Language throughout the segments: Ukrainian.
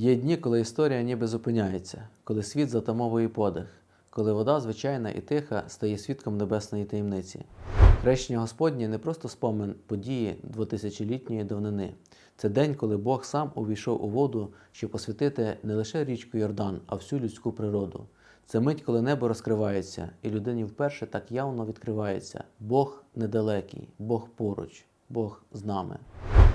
Є дні, коли історія ніби зупиняється, коли світ затамовує подих, коли вода звичайна і тиха стає свідком небесної таємниці. Хрещення Господнє не просто спомин події двотисячолітньої давнини. Це день, коли Бог сам увійшов у воду, щоб посвятити не лише річку Йордан, а всю людську природу. Це мить, коли небо розкривається, і людині вперше так явно відкривається. Бог недалекий, Бог поруч, Бог з нами.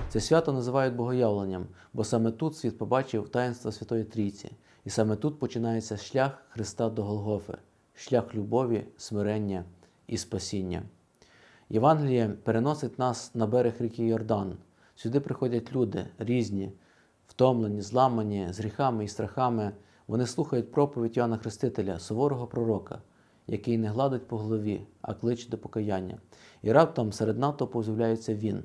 Це свято називають богоявленням, бо саме тут світ побачив таїнство Святої Трійці, і саме тут починається шлях Христа до Голгофи, шлях любові, смирення і спасіння. Євангеліє переносить нас на берег ріки Йордан. Сюди приходять люди різні, втомлені, зламані, з гріхами і страхами. Вони слухають проповідь Іоанна Хрестителя, суворого пророка, який не гладить по голові, а кличе до покаяння. І раптом серед натовпу з'являється Він,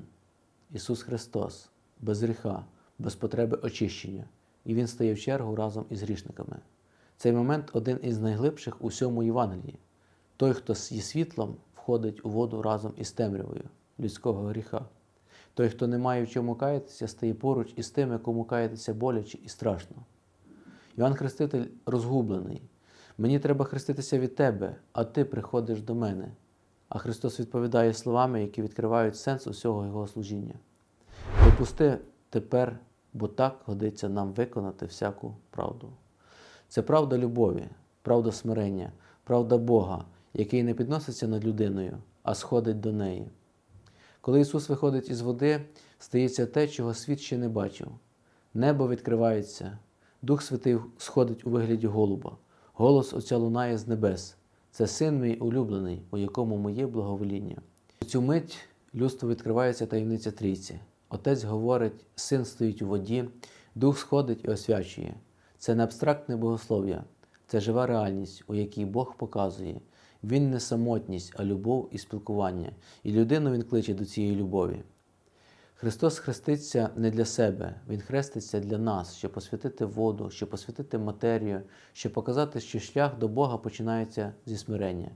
Ісус Христос, без гріха, без потреби очищення. І Він стає в чергу разом із грішниками. Цей момент один із найглибших у всьому Євангелії. Той, хто є світлом, входить у воду разом із темрявою людського гріха. Той, хто не має в чому каятися, стає поруч із тими, кому каятися боляче і страшно. Іван Хреститель розгублений. Мені треба хреститися від тебе, а ти приходиш до мене. А Христос відповідає словами, які відкривають сенс усього Його служіння. Допусти тепер, бо так годиться нам виконати всяку правду. Це правда любові, правда смирення, правда Бога, який не підноситься над людиною, а сходить до неї. Коли Ісус виходить із води, стається те, чого світ ще не бачив. Небо відкривається, Дух Святий сходить у вигляді голуба, голос Отця лунає з небес. Це син мій улюблений, у якому моє благовоління. У цю мить людству відкривається таємниця трійці. Отець говорить, син стоїть у воді, дух сходить і освячує. Це не абстрактне богослов'я, це жива реальність, у якій Бог показує. Він не самотність, а любов і спілкування, і людину Він кличе до цієї любові. Христос хреститься не для себе, Він хреститься для нас, щоб посвятити воду, щоб посвятити матерію, щоб показати, що шлях до Бога починається зі смирення.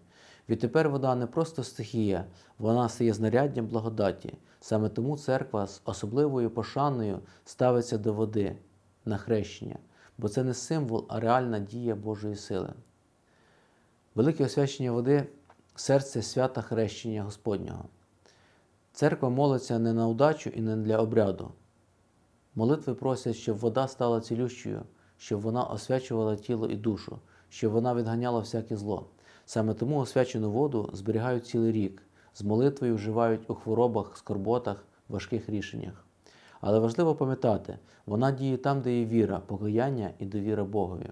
Відтепер вода не просто стихія, вона стає знаряддям благодаті. Саме тому церква з особливою пошаною ставиться до води на хрещення, бо це не символ, а реальна дія Божої сили. Велике освячення води серце свята хрещення Господнього. Церква молиться не на удачу і не для обряду. Молитви просять, щоб вода стала цілющою, щоб вона освячувала тіло і душу, щоб вона відганяла всяке зло. Саме тому освячену воду зберігають цілий рік, з молитвою вживають у хворобах, скорботах, важких рішеннях. Але важливо пам'ятати, вона діє там, де є віра, покаяння і довіра Богові.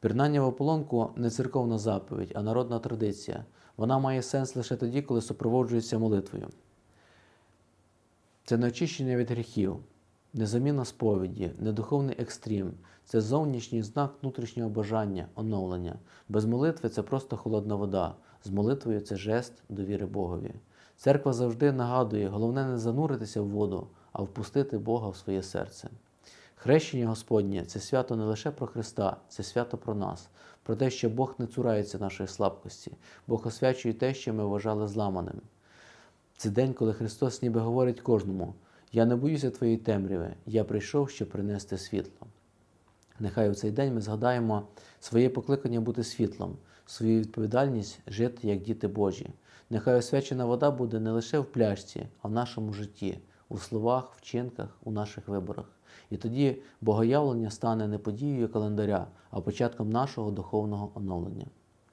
Пірнання в ополонку не церковна заповідь, а народна традиція. Вона має сенс лише тоді, коли супроводжується молитвою. Це не очищення від гріхів, не заміна сповіді, не духовний екстрім. Це зовнішній знак внутрішнього бажання, оновлення. Без молитви це просто холодна вода. З молитвою це жест довіри Богові. Церква завжди нагадує, головне не зануритися в воду, а впустити Бога в своє серце. Хрещення Господнє це свято не лише про Христа, це свято про нас, про те, що Бог не цурається нашої слабкості, Бог освячує те, що ми вважали зламаним. Це день, коли Христос ніби говорить кожному: Я не боюся твоєї темряви, я прийшов, щоб принести світло. Нехай у цей день ми згадаємо своє покликання бути світлом, свою відповідальність жити як діти Божі. Нехай освячена вода буде не лише в пляшці, а в нашому житті, у словах, вчинках, у наших виборах. І тоді богоявлення стане не подією календаря, а початком нашого духовного оновлення.